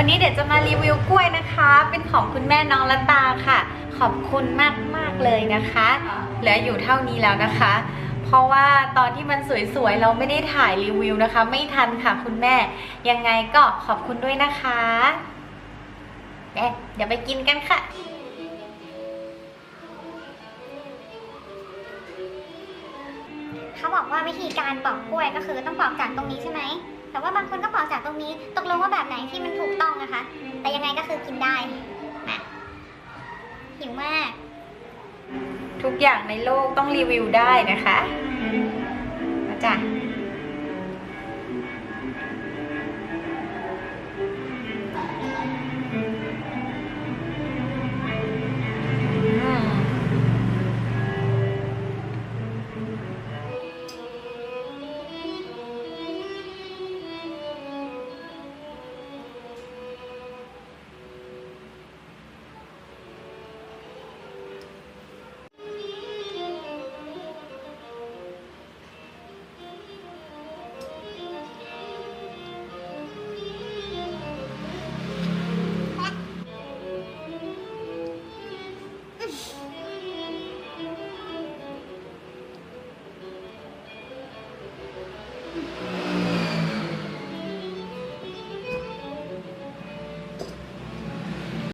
วันนี้เดี๋ยวจะมารีวิวกล้วยนะคะ เป็นของคุณแม่น้องละตาค่ะ ขอบคุณมากมากเลยนะคะเหลืออยู่เท่านี้แล้วนะคะ เพราะว่าตอนที่มันสวยๆเราไม่ได้ถ่ายรีวิวนะคะ ไม่ทันค่ะคุณแม่ ยังไงก็ขอบคุณด้วยนะคะเอ๊ะเดี๋ยวไปกินกันค่ะเขาบอกว่าวิธีการปอกกล้วยก็คือต้องปอกจากตรงนี้ใช่ไหม แต่ว่าบางคนก็ปอกจากตรงนี้ ตกลงว่าแบบไหนที่มันถูกต้อง นะคะ แต่ยังไงก็คือกินได้นะหิวมาก ทุกอย่างในโลกต้องรีวิวได้นะคะ มาจ้ะ